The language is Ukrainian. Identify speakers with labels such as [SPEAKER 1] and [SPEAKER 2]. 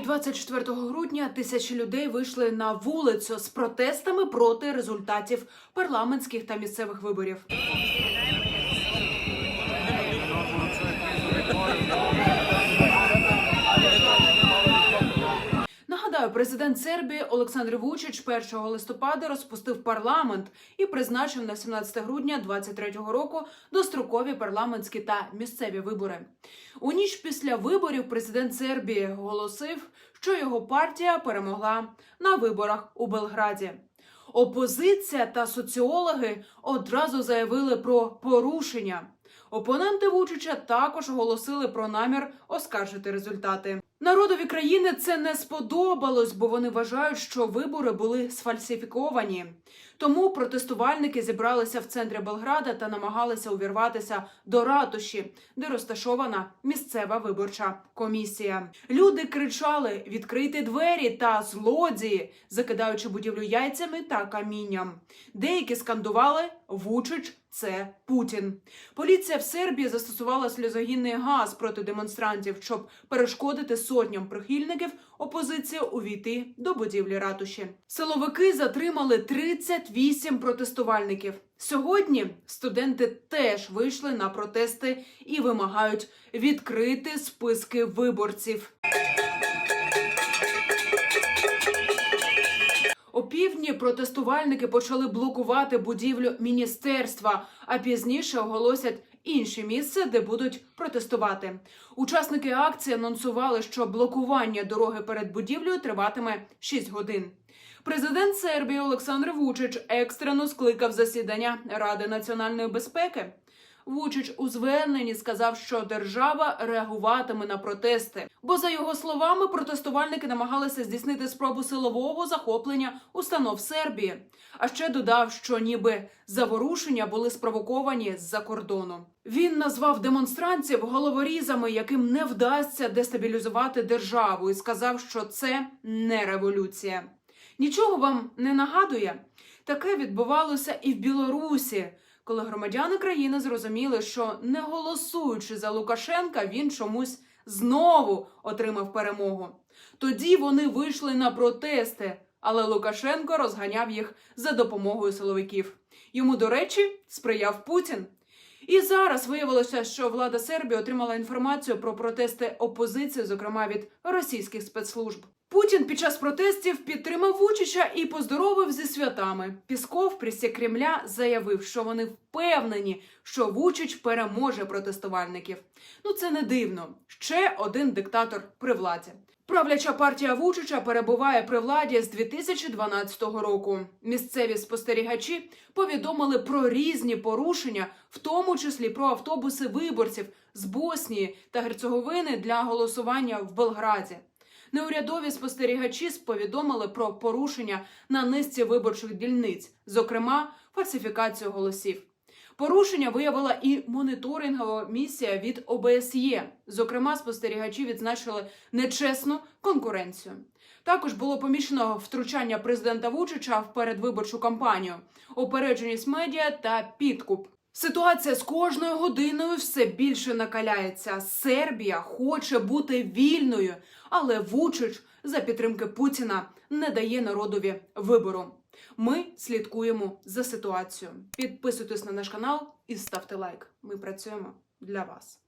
[SPEAKER 1] 24 грудня тисячі людей вийшли на вулицю з протестами проти результатів парламентських та місцевих виборів. Президент Сербії Олександр Вучич 1 листопада розпустив парламент і призначив на 17 грудня 23-го року дострокові парламентські та місцеві вибори. У ніч після виборів президент Сербії оголосив, що його партія перемогла на виборах у Белграді. Опозиція та соціологи одразу заявили про порушення. Опоненти Вучича також оголосили про намір оскаржити результати. Народові країни це не сподобалось, бо вони вважають, що вибори були сфальсифіковані. Тому протестувальники зібралися в центрі Белграда та намагалися увірватися до ратуші, де розташована місцева виборча комісія. Люди кричали відкрити двері та злодії, закидаючи будівлю яйцями та камінням. Деякі скандували Вучич. Це Путін. Поліція в Сербії застосувала сльозогінний газ проти демонстрантів, щоб перешкодити сотням прихильників опозиції увійти до будівлі ратуші. Силовики затримали 38 протестувальників. Сьогодні студенти теж вийшли на протести і вимагають відкрити списки виборців. Протестувальники почали блокувати будівлю міністерства, а пізніше оголосять інше місце, де будуть протестувати. Учасники акції анонсували, що блокування дороги перед будівлею триватиме 6 годин. Президент Сербії Олександр Вучич екстрено скликав засідання Ради національної безпеки. Вучич у зверненні сказав, що держава реагуватиме на протести, бо за його словами протестувальники намагалися здійснити спробу силового захоплення установ Сербії. А ще додав, що ніби заворушення були спровоковані з-за кордону. Він назвав демонстрантів головорізами, яким не вдасться дестабілізувати державу, і сказав, що це не революція. Нічого вам не нагадує? Таке відбувалося і в Білорусі коли громадяни країни зрозуміли, що не голосуючи за Лукашенка, він чомусь знову отримав перемогу. Тоді вони вийшли на протести, але Лукашенко розганяв їх за допомогою силовиків. Йому, до речі, сприяв Путін. І зараз виявилося, що влада Сербії отримала інформацію про протести опозиції, зокрема від російських спецслужб. Путін під час протестів підтримав Вучича і поздоровив зі святами. Пісков прісі Кремля заявив, що вони впевнені, що Вучич переможе протестувальників. Ну це не дивно. Ще один диктатор при владі. Правляча партія Вучича перебуває при владі з 2012 року. Місцеві спостерігачі повідомили про різні порушення, в тому числі про автобуси виборців з Боснії та Герцеговини для голосування в Белграді. Неурядові спостерігачі сповідомили про порушення на низці виборчих дільниць, зокрема фальсифікацію голосів. Порушення виявила і моніторингова місія від ОБСЄ. Зокрема, спостерігачі відзначили нечесну конкуренцію. Також було помічено втручання президента Вучича в передвиборчу кампанію, опередженість медіа та підкуп. Ситуація з кожною годиною все більше накаляється. Сербія хоче бути вільною, але Вучич за підтримки Путіна не дає народові вибору. Ми слідкуємо за ситуацією. Підписуйтесь на наш канал і ставте лайк. Ми працюємо для вас.